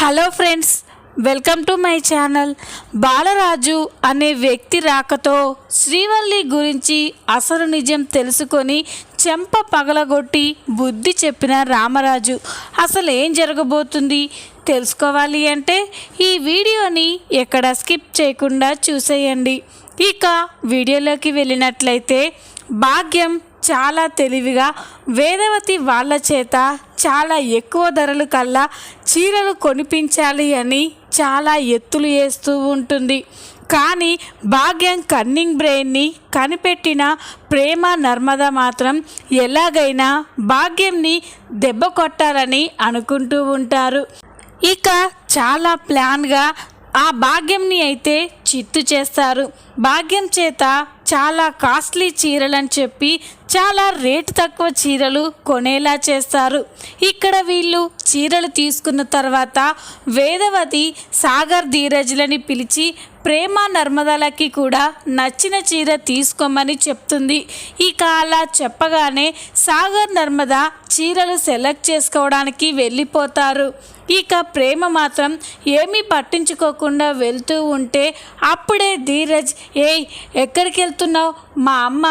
Hello friends welcome to my channel. Balaraju అనే వ్యక్తి రాకతో శ్రీవల్లి గురించి అసలు నిజం తెలుసుకొని చెంప పగలగొట్టి బుద్ధి చెప్పిన రామరాజు. అసలు ఏం జరగబోతుంది? తెలుసుకోవాలి అంటే ఈ వీడియోని ఎక్కడ స్కిప్ చేయకుండా చూసేయండి. ఇక వీడియోలోకి వెళ్ళినట్లయితే భాగ్యం చాలా తెలివిగా వేదవతి వాళ్ళ చేత చాలా ఎక్కువ ధరలు కల్లా చీరలు కొనిపించాలి అని చాలా ఎత్తులు వేస్తూ ఉంటుంది. కానీ భాగ్యం కన్నింగ్ బ్రెయిన్ని కనిపెట్టిన ప్రేమ నర్మద మాత్రం ఎలాగైనా భాగ్యంని దెబ్బ కొట్టాలని అనుకుంటూ ఉంటారు. ఇక చాలా ప్లాన్గా ఆ భాగ్యంని అయితే చిత్తు చేస్తారు. భాగ్యం చేత చాలా కాస్ట్లీ చీరలని చెప్పి చాలా రేటు తక్కువ చీరలు కొనేలా చేస్తారు. ఇక్కడ వీళ్ళు చీరలు తీసుకున్న తర్వాత వేదవతి సాగర్ ధీరజ్లని పిలిచి ప్రేమ నర్మదలకి కూడా నచ్చిన చీర తీసుకోమని చెప్తుంది. ఇక అలా చెప్పగానే సాగర్ నర్మద చీరలు సెలెక్ట్ చేసుకోవడానికి వెళ్ళిపోతారు. ఇక ప్రేమ మాత్రం ఏమీ పట్టించుకోకుండా వెళ్తూ ఉంటే అప్పుడే ధీరజ్ ఏయ్ ఎక్కడికి వెళ్తున్నావు? మా అమ్మ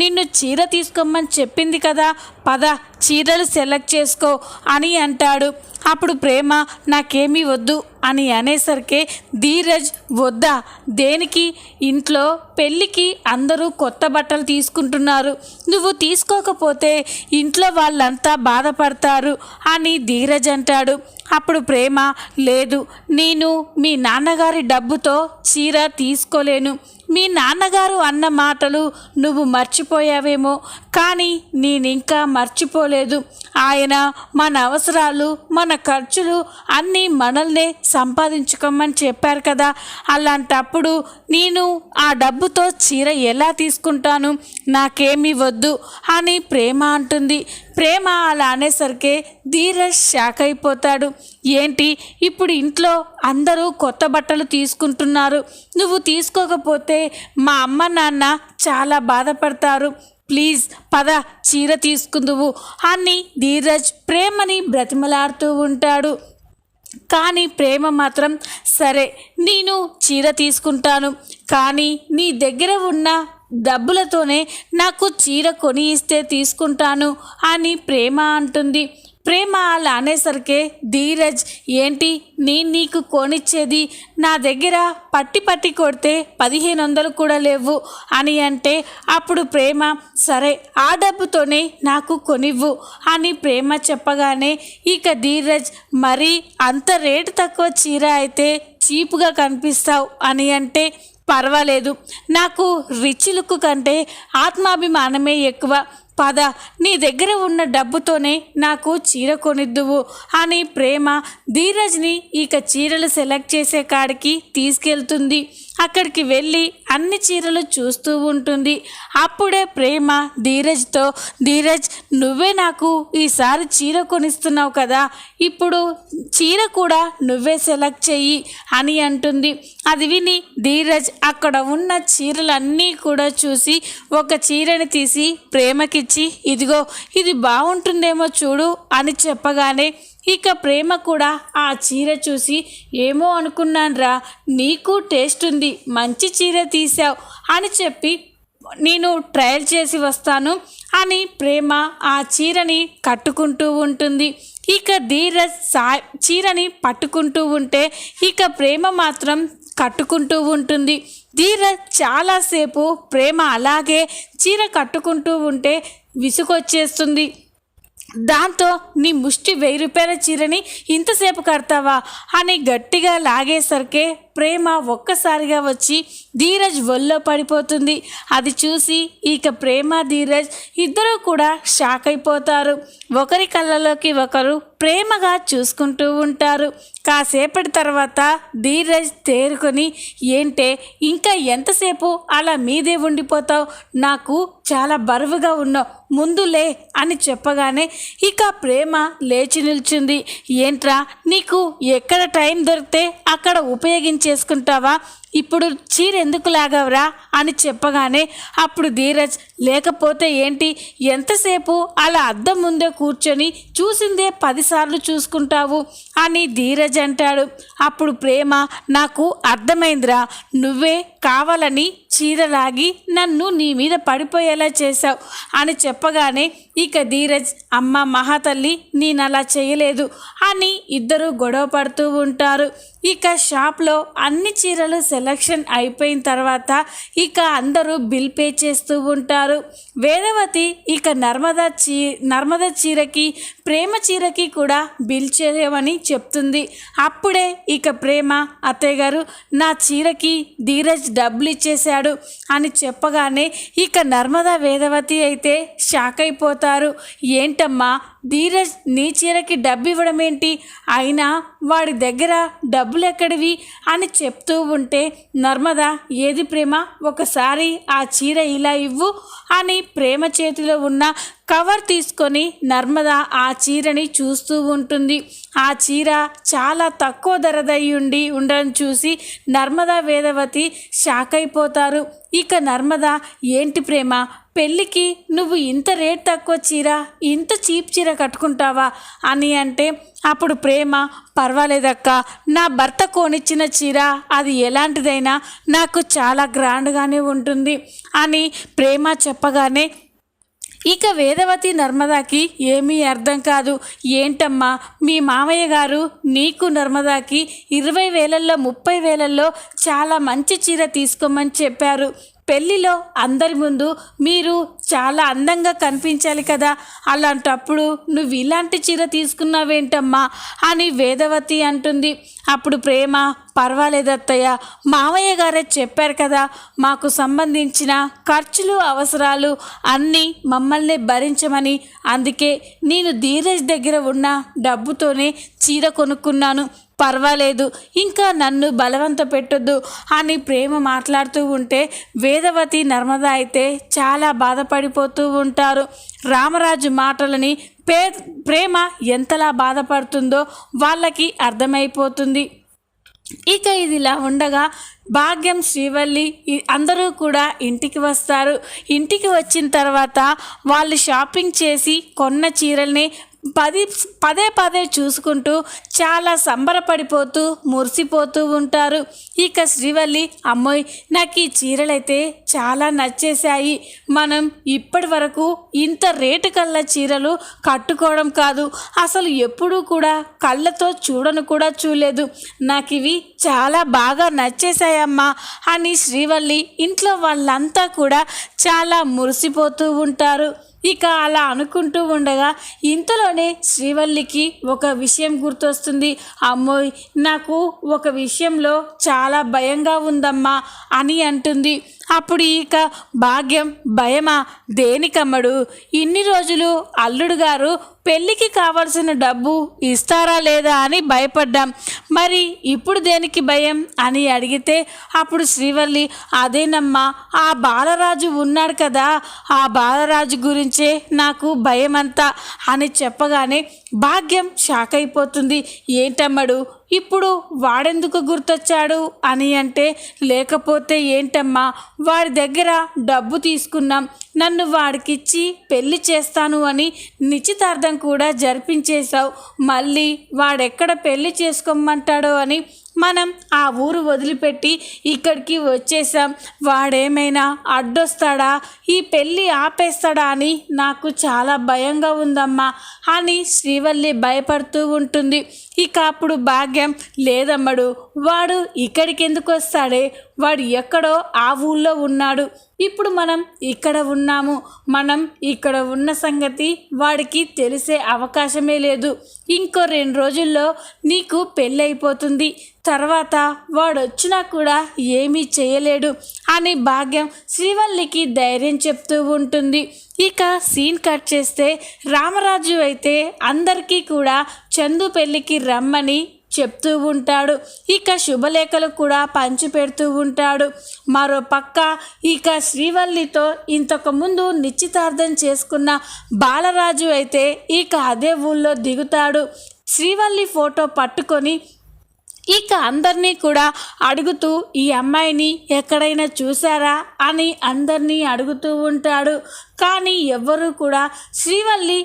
నిన్ను చీర తీసుకోమని చెప్పింది కదా పద చీరలు సెలెక్ట్ చేసుకో అని అంటాడు. అప్పుడు ప్రేమ నాకేమీ వద్దు అని అనేసరికి ధీరజ్ వద్దా? దేనికి? ఇంట్లో పెళ్ళికి అందరూ కొత్త బట్టలు తీసుకుంటున్నారు. నువ్వు తీసుకోకపోతే ఇంట్లో వాళ్ళంతా బాధపడతారు అని ధీరజ్ అంటాడు. అప్పుడు ప్రేమ లేదు నేను మీ నాన్నగారి డబ్బుతో చీర తీసుకోలేను. మీ నాన్నగారు అన్న మాటలు నువ్వు మర్చిపోయావేమో కానీ నేనింకా మర్చిపోలేదు. ఆయన మన అవసరాలు మన ఖర్చులు అన్నీ మనల్నే సంపాదించుకోమని చెప్పారు కదా. అలాంటప్పుడు నేను ఆ డబ్బుతో చీర ఎలా తీసుకుంటాను? నాకేమీ వద్దు అని ప్రేమ అంటుంది. ప్రేమ అలా అనేసరికి ధీరజ్ షాక్ అయిపోతాడు. ఏంటి? ఇప్పుడు ఇంట్లో అందరూ కొత్త బట్టలు తీసుకుంటున్నారు. నువ్వు తీసుకోకపోతే మా అమ్మ నాన్న చాలా బాధపడతారు. ప్లీజ్ పద చీర తీసుకుందువు అని ధీరజ్ ప్రేమని బ్రతిమలాడుతూ ఉంటాడు. కానీ ప్రేమ మాత్రం సరే నేను చీర తీసుకుంటాను. కానీ నీ దగ్గర ఉన్న డబ్బులతోనే నాకు చీర కొని ఇస్తే తీసుకుంటాను అని ప్రేమ అంటుంది. ప్రేమ అలా అనేసరికి ధీరజ్ ఏంటి? నేను నీకు కొనిచ్చేది నా దగ్గర పట్టి పట్టి కొడితే పదిహేను వందలు కూడా లేవు అని అంటే అప్పుడు ప్రేమ సరే ఆ డబ్బుతోనే నాకు కొనివ్వు అని ప్రేమ చెప్పగానే ఇక ధీరజ్ మరీ అంత రేటు తక్కువ చీర అయితే చీపుగా కనిపిస్తావు అని అంటే పర్వాలేదు నాకు రిచ్ లుక్ కంటే ఆత్మాభిమానమే ఎక్కువ పద నీ దగ్గర ఉన్న డబ్బుతోనే నాకు చీర కొనిద్దువు అని ప్రేమ ధీరజ్ని ఇక చీరలు సెలెక్ట్ చేసే కాడికి తీసుకెళ్తుంది. అక్కడికి వెళ్ళి అన్ని చీరలు చూస్తూ ఉంటుంది. అప్పుడే ప్రేమ ధీరజ్తో ధీరజ్ నువ్వే నాకు ఈసారి చీర కొనిస్తున్నావు కదా ఇప్పుడు చీర కూడా నువ్వే సెలెక్ట్ చెయ్యి అని అంటుంది. అది విని ధీరజ్ అక్కడ ఉన్న చీరలన్నీ కూడా చూసి ఒక చీరని తీసి ప్రేమకి ఇచ్చి ఇదిగో ఇది బాగుంటుందేమో చూడు అని చెప్పగానే ఇక ప్రేమ కూడా ఆ చీర చూసి ఏమో అనుకున్నాన్రా నీకు టేస్ట్ ఉంది మంచి చీర తీసావు అని చెప్పి నేను ట్రయల్ చేసి వస్తాను అని ప్రేమ ఆ చీరని కట్టుకుంటూ ఉంటుంది. ఇక ధీరజ్ సా చీరని పట్టుకుంటూ ఉంటే ఇక ప్రేమ మాత్రం కట్టుకుంటూ ఉంటుంది. ధీరజ్ చాలాసేపు ప్రేమ అలాగే చీర కట్టుకుంటూ ఉంటే విసుగొచ్చేస్తుంది. దాంతో నీ ముష్టి వెయ్యి రూపాయల చీరని ఇంతసేపు కడతావా? అని గట్టిగా లాగేసరికే ప్రేమ ఒక్కసారిగా వచ్చి ధీరజ్ ఒళ్ళో పడిపోతుంది. అది చూసి ఇక ప్రేమ ధీరజ్ ఇద్దరూ కూడా షాక్ అయిపోతారు. ఒకరి కళ్ళలోకి ఒకరు ప్రేమగా చూసుకుంటూ ఉంటారు. కాసేపటి తర్వాత ధీరజ్ తేరుకొని ఏంటే ఇంకా ఎంతసేపు అలా మీదే ఉండిపోతావు? నాకు చాలా బరువుగా ఉన్నావు. ముందులే అని చెప్పగానే ఇక ప్రేమ లేచి నిల్చుంది. ఏంట్రా నీకు ఎక్కడ టైం దొరికితే అక్కడ చేసుకుంటావా? ఇప్పుడు చీర ఎందుకు లాగవరా అని చెప్పగానే అప్పుడు ధీరజ్ లేకపోతే ఏంటి? ఎంతసేపు అలా అద్దం ముందే కూర్చొని చూసిందే పదిసార్లు చూసుకుంటావు అని ధీరజ్ అంటాడు. అప్పుడు ప్రేమ నాకు అర్థమైందిరా నువ్వే కావాలని చీర లాగి నన్ను నీ మీద పడిపోయేలా చేశావు అని చెప్పగానే ఇక ధీరజ్ అమ్మ మహాతల్లి నేను అలా చేయలేదు అని ఇద్దరు గొడవ పడుతూ ఉంటారు. ఇక షాప్లో అన్ని చీరలు సెలక్షన్ అయిపోయిన తర్వాత ఇక అందరూ బిల్ పే చేస్తూ ఉంటారు. వేదవతి ఇక నర్మదా చీ నర్మదా చీరకి ప్రేమ చీరకి కూడా బిల్ చేయమని చెప్తుంది. అప్పుడే ఇక ప్రేమ అత్తయ్య గారు నా చీరకి ధీరజ్ డబ్బులు ఇచ్చేశాడు అని చెప్పగానే ఇక నర్మదా వేదవతి అయితే షాక్ అయిపోతారు. ఏంటమ్మా ధీరజ్ నీ చీరకి డబ్బు ఇవ్వడం ఏంటి అయినా వాడి దగ్గర డబ్బులు ఎక్కడివి? అని చెప్తూ ఉంటే నర్మద ఏది ప్రేమ? ఒకసారి ఆ చీర ఇలా ఇవ్వు అని ప్రేమ చేతిలో ఉన్న కవర్ తీసుకొని నర్మద ఆ చీరని చూస్తూ ఉంటుంది. ఆ చీర చాలా తక్కువ ధరదయ్యుండి ఉండి ఉండడం చూసి నర్మదా వేదవతి షాక్ అయిపోతారు ఇక నర్మద ఏంటి ప్రేమ? పెళ్ళికి నువ్వు ఇంత రేట్ తక్కువ చీర ఇంత చీప్ చీర కట్టుకుంటావా అని అంటే అప్పుడు ప్రేమ పర్వాలేదక్క నా భర్త కొనిచ్చిన చీర అది ఎలాంటిదైనా నాకు చాలా గ్రాండ్గానే ఉంటుంది అని ప్రేమ చెప్పగానే ఇక వేదవతి నర్మదాకి ఏమీ అర్థం కాదు. ఏంటమ్మా మీ మామయ్య గారు నీకు నర్మదాకి ఇరవై వేలల్లో ముప్పై వేలల్లో చాలా మంచి చీర తీసుకోమని చెప్పారు. పెళ్ళిలో అందరి ముందు మీరు చాలా అందంగా కనిపించాలి కదా. అలాంటప్పుడు నువ్వు ఇలాంటి చీర తీసుకున్నావేంటమ్మా అని వేదవతి అంటుంది. అప్పుడు ప్రేమ పర్వాలేదు అత్తయ్య మామయ్య గారే చెప్పారు కదా మాకు సంబంధించిన ఖర్చులు అవసరాలు అన్నీ మమ్మల్ని భరించమని. అందుకే నేను ధీరజ్ దగ్గర ఉన్న డబ్బుతోనే చీర కొనుక్కున్నాను. పర్వాలేదు ఇంకా నన్ను బలవంత పెట్టొద్దు అని ప్రేమ మాట్లాడుతూ ఉంటే వేదవతి నర్మద అయితే చాలా బాధపడిపోతూ ఉంటారు. రామరాజు మాటలని పే ప్రేమ ఎంతలా బాధపడుతుందో వాళ్ళకి అర్థమైపోతుంది. ఇక ఇదిలా ఉండగా భాగ్యం శ్రీవల్లి అందరూ కూడా ఇంటికి వస్తారు. ఇంటికి వచ్చిన తర్వాత వాళ్ళు షాపింగ్ చేసి కొన్న చీరల్ని పది పదే పదే చూసుకుంటూ చాలా సంబరపడిపోతూ మురిసిపోతూ ఉంటారు. ఇక శ్రీవల్లి అమ్మోయ్ నాకు ఈ చీరలైతే చాలా నచ్చేశాయి. మనం ఇప్పటి వరకు ఇంత రేటు కల్లా చీరలు కట్టుకోవడం కాదు. అసలు ఎప్పుడూ కూడా కళ్ళతో చూడను కూడా చూడలేదు. నాకు ఇవి చాలా బాగా నచ్చేశాయమ్మా అని శ్రీవల్లి ఇంట్లో వాళ్ళంతా కూడా చాలా మురిసిపోతూ ఉంటారు. ఇక అలా అనుకుంటూ ఉండగా ఇంతలోనే శ్రీవల్లికి ఒక విషయం గుర్తొస్తుంది. అమ్మోయ్ నాకు ఒక విషయంలో చాలా భయంగా ఉందమ్మా అని అంటుంది. అప్పుడు ఇక భాగ్యం భయమా? దేనికమ్మడు? ఇన్ని రోజులు అల్లుడు గారు పెళ్ళికి కావలసిన డబ్బు ఇస్తారా లేదా అని భయపడ్డాం. మరి ఇప్పుడు దేనికి భయం అని అడిగితే అప్పుడు శ్రీవల్లి అదేనమ్మా ఆ బాలరాజు ఉన్నాడు కదా ఆ బాలరాజు గురించే నాకు భయం అంతా అని చెప్పగానే భాగ్యం షాక్ అయిపోతుంది ఏంటమ్మడు? ఇప్పుడు వాడెందుకు గుర్తొచ్చాడు? అని అంటే లేకపోతే ఏంటమ్మా? వాడి దగ్గర డబ్బు తీసుకున్నాం. నన్ను వాడికిచ్చి పెళ్ళి చేస్తాను అని నిశ్చితార్థం కూడా జరిపించేశావు. మళ్ళీ వాడెక్కడ పెళ్ళి చేసుకోమంటాడో అని మనం ఆ ఊరు వదిలిపెట్టి ఇక్కడికి వచ్చేసాం వాడేమైనా అడ్డొస్తాడా? ఈ పెళ్ళి ఆపేస్తాడా అని నాకు చాలా భయంగా ఉందమ్మా అని శ్రీవల్లి భయపడుతూ ఉంటుంది. ఇక అప్పుడు భాగ్యం లేదమ్మడు. వాడు ఇక్కడికి ఎందుకు వస్తాడే? వాడు ఎక్కడో ఆ ఊళ్ళో ఉన్నాడు. ఇప్పుడు మనం ఇక్కడ ఉన్నాము. మనం ఇక్కడ ఉన్న సంగతి వాడికి తెలిసే అవకాశమే లేదు. ఇంకో రెండు రోజుల్లో నీకు పెళ్ళైపోతుంది. తర్వాత వాడు వచ్చినా కూడా ఏమీ చేయలేడు అని భాగ్యం శ్రీవల్లికి ధైర్యం చెప్తూ ఉంటుంది. ఇక సీన్ కట్ చేస్తే రామరాజు అయితే అందరికీ కూడా చందు పెళ్ళికి రమ్మని చెప్తూ ఉంటాడు. ఇక శుభలేఖలు కూడా పంచి పెడుతూ ఉంటాడు. మరో పక్క ఇక శ్రీవల్లితో ఇంతకుముందు నిశ్చితార్థం చేసుకున్న బాలరాజు అయితే ఇక అదే ఊళ్ళో దిగుతాడు. శ్రీవల్లి ఫోటో పట్టుకొని ఇక అందరినీ కూడా అడుగుతూ ఈ అమ్మాయిని ఎక్కడైనా చూసారా అని అందరినీ అడుగుతూ ఉంటాడు. కానీ ఎవ్వరూ కూడా శ్రీవల్లి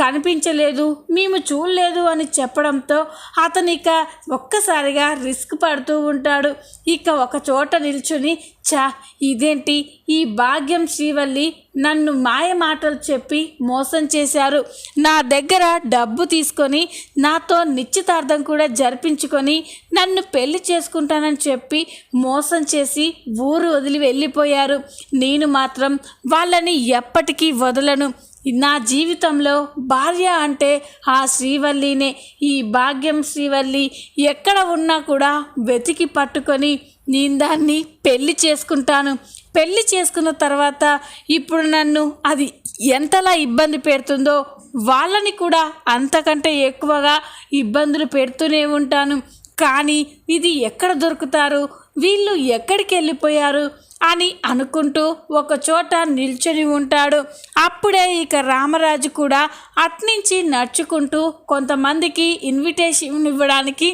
కనిపించలేదు మేము చూడలేదు అని చెప్పడంతో అతను ఇక ఒక్కసారిగా రిస్క్ పడుతూ ఉంటాడు. ఇక ఒక చోట నిల్చుని చా ఇదేంటి? ఈ భాగ్యం శ్రీవల్లి నన్ను మాయ మాటలు చెప్పి మోసం చేశారు. నా దగ్గర డబ్బు తీసుకొని నాతో నిశ్చితార్థం కూడా జరిపించుకొని నన్ను పెళ్ళి చేసుకుంటానని చెప్పి మోసం చేసి ఊరు వదిలి వెళ్ళిపోయారు. నేను మాత్రం వాళ్ళని ఎప్పటికీ వదలను. నా జీవితంలో భార్య అంటే ఆ శ్రీవల్లినే. ఈ భాగ్యం శ్రీవల్లి ఎక్కడ ఉన్నా కూడా వెతికి పట్టుకొని నేను దాన్ని పెళ్ళి చేసుకుంటాను. పెళ్ళి చేసుకున్న తర్వాత ఇప్పుడు నన్ను అది ఎంతలా ఇబ్బంది పెడుతుందో వాళ్ళని కూడా అంతకంటే ఎక్కువగా ఇబ్బందులు పెడుతూనే ఉంటాను. కానీ ఇది ఎక్కడ దొరుకుతారు? వీళ్ళు ఎక్కడికి వెళ్ళిపోయారు అని అనుకుంటూ ఒక చోట నిల్చొని ఉంటాడు. అప్పుడే ఇక రామరాజు కూడా అట్నుంచి నడుచుకుంటూ కొంతమందికి ఇన్విటేషన్ ఇవ్వడానికి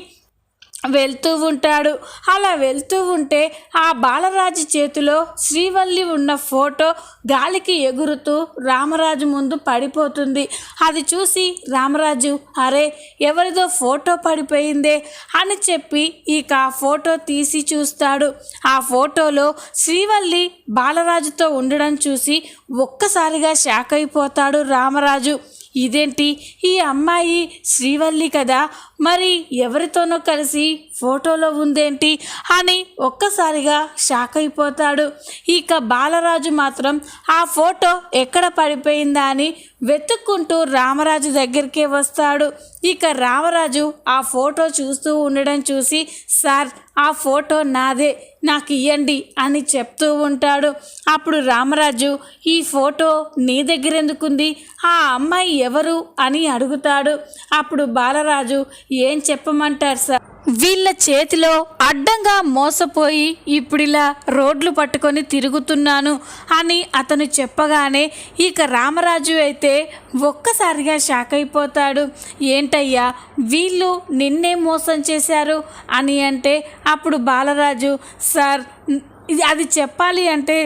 వెళ్తూ ఉంటాడు. అలా వెళ్తూ ఉంటే ఆ బాలరాజు చేతిలో శ్రీవల్లి ఉన్న ఫోటో గాలికి ఎగురుతూ రామరాజు ముందు పడిపోతుంది. అది చూసి రామరాజు అరే ఎవరిదో ఫోటో పడిపోయిందే అని చెప్పి ఇక ఆ ఫోటో తీసి చూస్తాడు. ఆ ఫోటోలో శ్రీవల్లి బాలరాజుతో ఉండడం చూసి ఒక్కసారిగా షాక్ అయిపోతాడు రామరాజు. ఇదేంటి? ఈ అమ్మాయి శ్రీవల్లి కదా? మరి ఎవరితోనో కలిసి ఫోటోలో ఉందేంటి అని ఒక్కసారిగా షాక్ అయిపోతాడు. ఇక బాలరాజు మాత్రం ఆ ఫోటో ఎక్కడ పడిపోయిందా అని వెతుక్కుంటూ రామరాజు దగ్గరికే వస్తాడు. ఇక రామరాజు ఆ ఫోటో చూస్తూ ఉండడం చూసి సార్ ఆ ఫోటో నాదే నాకు ఇవ్వండి అని చెప్తూ ఉంటాడు. అప్పుడు రామరాజు ఈ ఫోటో నీ దగ్గర ఎందుకుంది ఆ అమ్మాయి ఎవరు? అని అడుగుతాడు. అప్పుడు బాలరాజు ఏం చెప్పమంటారు సార్? వీళ్ళ చేతిలో అడ్డంగా మోసపోయి ఇప్పుడిలా రోడ్లు పట్టుకొని తిరుగుతున్నాను అని అతను చెప్పగానే ఇక రామరాజు అయితే ఒక్కసారిగా షాక్ అయిపోతాడు. ఏంటయ్యా వీళ్ళు నిన్నే మోసం చేశారు అని అంటే అప్పుడు బాలరాజు సార్ ఇది అది చెప్పాలి అంటే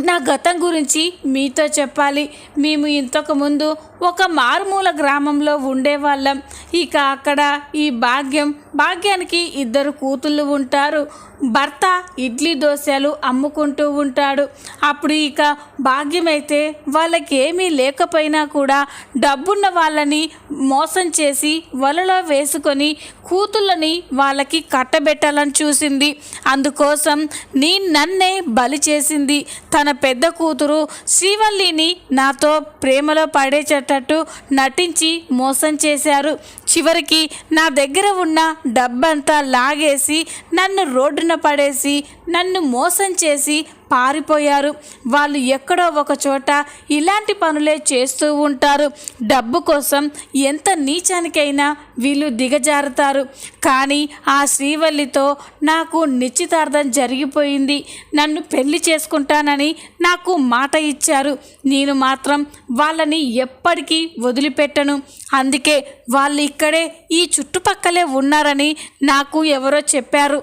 నా గతం గురించి మీతో చెప్పాలి. మేము ఇంతకుముందు ఒక మారుమూల గ్రామంలో ఉండేవాళ్ళం. ఇక అక్కడ ఈ భాగ్యం భాగ్యానికి ఇద్దరు కూతుళ్ళు ఉంటారు. భర్త ఇడ్లీ దోశలు అమ్ముకుంటూ ఉంటాడు. అప్పుడు ఇక భాగ్యం అయితే వాళ్ళకి ఏమీ లేకపోయినా కూడా డబ్బున్న వాళ్ళని మోసం చేసి వలలో వేసుకొని కూతుళ్ళని వాళ్ళకి కట్టబెట్టాలని చూసింది. అందుకోసం నీ నన్నే బలి చేసింది. తన తన పెద్ద కూతురు శ్రీవల్లిని నాతో ప్రేమలో పడేచేటట్టు నటించి మోసం చేశారు. చివరికి నా దగ్గర ఉన్న డబ్బంతా లాగేసి నన్ను రోడ్డున పడేసి నన్ను మోసం చేసి పారిపోయారు. వాళ్ళు ఎక్కడో ఒక చోట ఇలాంటి పనులే చేస్తూ ఉంటారు. డబ్బు కోసం ఎంత నీచానికైనా వీళ్ళు దిగజారుతారు. కానీ ఆ శ్రీవల్లితో నాకు నిశ్చితార్థం జరిగిపోయింది. నన్ను పెళ్ళి చేసుకుంటానని నాకు మాట ఇచ్చారు. నేను మాత్రం వాళ్ళని ఎప్పటికీ వదిలిపెట్టను. అందుకే వాళ్ళు ఇక్కడే ఈ చుట్టుపక్కలే ఉన్నారని నాకు ఎవరో చెప్పారు.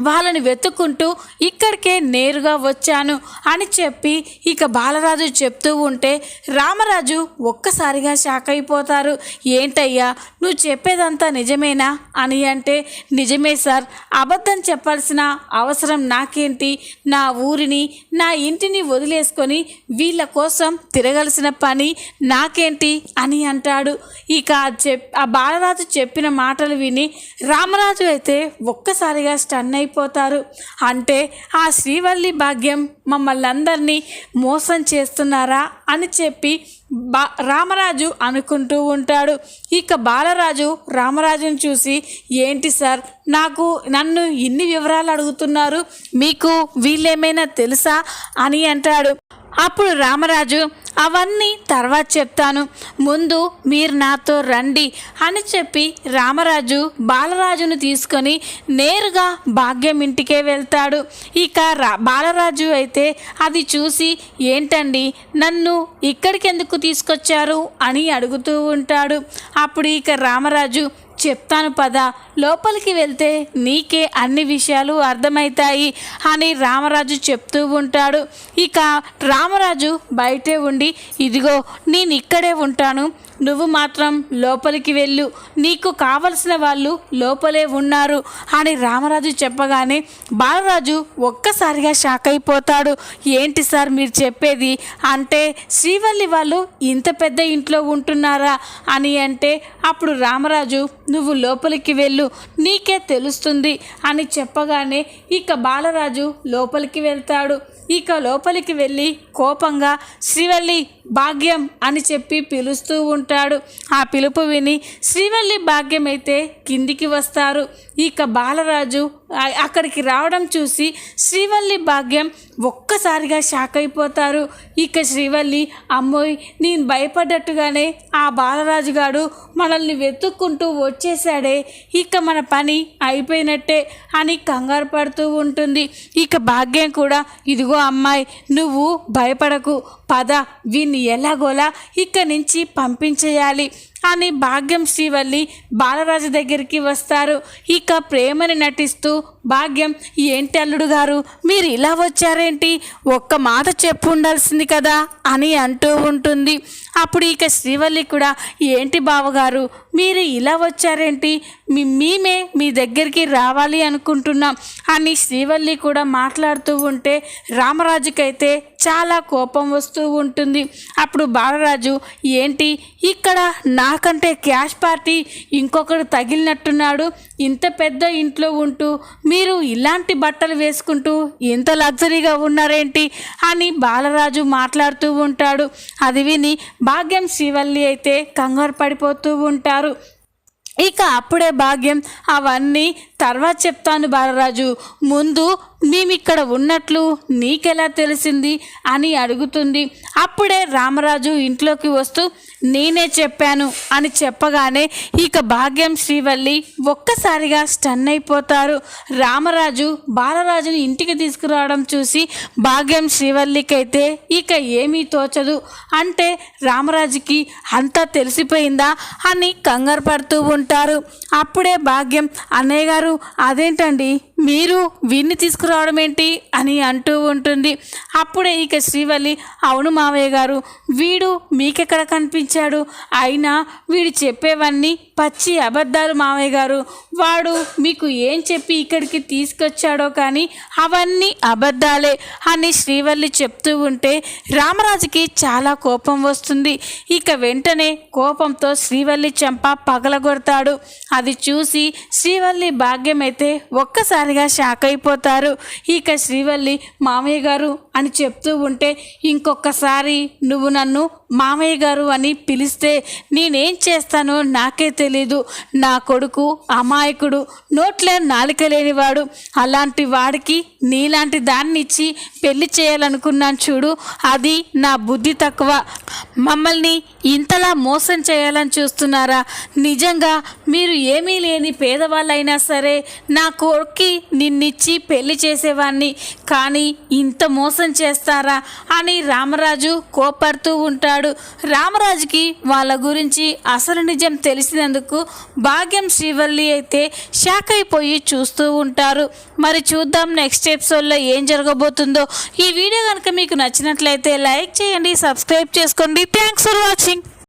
వాళ్ళని వెతుక్కుంటూ ఇక్కడికే నేరుగా వచ్చాను అని చెప్పి ఇక బాలరాజు చెప్తూ ఉంటే రామరాజు ఒక్కసారిగా షాక్ అయిపోతారు. ఏంటయ్యా నువ్వు చెప్పేదంతా నిజమేనా? అని అంటే నిజమే సార్ అబద్ధం చెప్పాల్సిన అవసరం నాకేంటి? నా ఊరిని నా ఇంటిని వదిలేసుకొని వీళ్ళ కోసం తిరగాల్సిన పని నాకేంటి? అని అంటాడు. ఇక చెప్ ఆ బాలరాజు చెప్పిన మాటలు విని రామరాజు అయితే ఒక్కసారిగా స్టన్ అయిపోతారు. అంటే ఆ శ్రీవల్లి భాగ్యం మమ్మల్ని అందరినీ మోసం చేస్తున్నారా అని చెప్పి బా రామరాజు అనుకుంటూ ఉంటాడు. ఇక బాలరాజు రామరాజును చూసి ఏంటి సార్ నాకు నన్ను ఇన్ని వివరాలు అడుగుతున్నారు మీకు వీళ్ళేమైనా తెలుసా? అని అంటాడు. అప్పుడు రామరాజు అవన్నీ తర్వాత చెప్తాను. ముందు మీరు నాతో రండి అని చెప్పి రామరాజు బాలరాజును తీసుకొని నేరుగా భాగ్యం ఇంటికే వెళ్తాడు. ఇక రా బాలరాజు అయితే అది చూసి ఏంటండి నన్ను ఇక్కడికి ఎందుకు తీసుకొచ్చారు? అని అడుగుతూ ఉంటాడు. అప్పుడు ఇక రామరాజు చెప్తాను పద. లోపలికి వెళ్తే నీకే అన్ని విషయాలు అర్థమవుతాయి అని రామరాజు చెప్తూ ఉంటాడు. ఇక రామరాజు బయటే ఉండి ఇదిగో నేను ఇక్కడే ఉంటాను. నువ్వు మాత్రం లోపలికి వెళ్ళు. నీకు కావలసిన వాళ్ళు లోపలే ఉన్నారు అని రామరాజు చెప్పగానే బాలరాజు ఒక్కసారిగా షాక్ అయిపోతాడు. ఏంటి సార్ మీరు చెప్పేది? అంటే శ్రీవల్లి వాళ్ళు ఇంత పెద్ద ఇంట్లో ఉంటున్నారా అని అంటే అప్పుడు రామరాజు నువ్వు లోపలికి వెళ్ళు నీకే తెలుస్తుంది అని చెప్పగానే ఇక బాలరాజు లోపలికి వెళ్తాడు. ఇక లోపలికి వెళ్ళి కోపంగా శ్రీవల్లి భాగ్యం అని చెప్పి పిలుస్తూ ఉంటాడు. ఆ పిలుపు విని శ్రీవల్లి భాగ్యం అయితే కిందికి వస్తారు. ఇక బాలరాజు అక్కడికి రావడం చూసి శ్రీవల్లి భాగ్యం ఒక్కసారిగా షాక్ అయిపోతారు. ఇక శ్రీవల్లి అమ్మోయ్ నేను భయపడ్డట్టుగానే ఆ బాలరాజు గారు మనల్ని వెతుక్కుంటూ వచ్చేసాడే ఇక మన పని అయిపోయినట్టే అని కంగారు పడుతూ ఉంటుంది. ఇక భాగ్యం కూడా ఇదిగో అమ్మాయి నువ్వు భయపడకు పద వీన్ని ఎలాగోలా ఇక్కడి నుంచి పంపించేయాలి అని భాగ్యం శ్రీవల్లి బాలరాజు దగ్గరికి వస్తారు. ఇక ప్రేమని నటిస్తూ భాగ్యం ఏంటి అల్లుడు గారు? మీరు ఇలా వచ్చారేంటి? ఒక్క మాట చెప్పు ఉండాల్సింది కదా అని అంటూ ఉంటుంది. అప్పుడు ఇక శ్రీవల్లి కూడా ఏంటి బావగారు? మీరు ఇలా వచ్చారేంటి? మీ మేమే మీ దగ్గరికి రావాలి అనుకుంటున్నాం అని శ్రీవల్లి కూడా మాట్లాడుతూ ఉంటే రామరాజుకైతే చాలా కోపం వస్తూ ఉంటుంది. అప్పుడు బాలరాజు ఏంటి? ఇక్కడ నాకంటే క్యాష్ పార్టీ ఇంకొకడు తగిలినట్టున్నాడు. ఇంత పెద్ద ఇంట్లో ఉంటూ మీరు ఇలాంటి బట్టలు వేసుకుంటూ ఇంత లగ్జరీగా ఉన్నారేంటి అని బాలరాజు మాట్లాడుతూ ఉంటాడు. అది విని భాగ్యం శివల్లి అయితే కంగారు పడిపోతూ ఉంటారు. ఇక అప్పుడే భాగ్యం అవన్నీ తర్వాత చెప్తాను బాలరాజు. ముందు మేమిక్కడ ఉన్నట్లు నీకెలా తెలిసింది అని అడుగుతుంది. అప్పుడే రామరాజు ఇంట్లోకి వస్తూ నేనే చెప్పాను అని చెప్పగానే ఇక భాగ్యం శ్రీవల్లి ఒక్కసారిగా స్టన్ అయిపోతారు. రామరాజు బాలరాజుని ఇంటికి తీసుకురావడం చూసి భాగ్యం శ్రీవల్లికైతే ఇక ఏమీ తోచదు. అంటే రామరాజుకి అంతా తెలిసిపోయిందా అని కంగారు పడుతూ ఉంటారు. అప్పుడే భాగ్యం అన్నయ్య గారు అదేంటండి? మీరు వీరిని తీసుకురావడం ఏంటి అని అంటూ ఉంటుంది. అప్పుడే ఇక శ్రీవల్లి అవును మావయ్య గారు వీడు మీకెక్కడ కనిపించాడు? అయినా వీడు చెప్పేవన్నీ పచ్చి అబద్ధాలు మావయ్య గారు. వాడు మీకు ఏం చెప్పి ఇక్కడికి తీసుకొచ్చాడో కానీ అవన్నీ అబద్ధాలే అని శ్రీవల్లి చెప్తూ ఉంటే రామరాజుకి చాలా కోపం వస్తుంది. ఇక వెంటనే కోపంతో శ్రీవల్లి చెంప పగలగొడతాడు. అది చూసి శ్రీవల్లి భాగ్యం అయితే ఒక్కసారిగా షాక్ అయిపోతారు ఇక శ్రీవల్లి మామయ్య గారు అని చెప్తూ ఉంటే ఇంకొకసారి నువ్వు నన్ను మామయ్య గారు అని పిలిస్తే నేనేం చేస్తానో నాకే తెలీదు. నా కొడుకు అమాయకుడు నోట్లే నాలిక లేనివాడు. అలాంటి వాడికి నీలాంటి దాన్ని ఇచ్చి పెళ్ళి చేయాలనుకున్నాను చూడు అది నా బుద్ధి తక్కువ. మమ్మల్ని ఇంతలా మోసం చేయాలని చూస్తున్నారా? నిజంగా మీరు ఏమీ లేని పేదవాళ్ళైనా సరే నా కొడుక్కి నిన్నిచ్చి పెళ్ళి చేసేవాణ్ణి కానీ ఇంత మోసం చేస్తారా అని రామరాజు కోపడుతూ ఉంటాడు. రామరాజుకి వాళ్ళ గురించి అసలు నిజం తెలిసినందుకు భాగ్యం శ్రీవల్లి అయితే షాక్ అయిపోయి చూస్తూ ఉంటారు. మరి చూద్దాం నెక్స్ట్ ఎపిసోడ్లో ఏం జరగబోతుందో. ఈ వీడియో కనుక మీకు నచ్చినట్లయితే లైక్ చేయండి సబ్స్క్రైబ్ చేసుకోండి. Thanks for watching.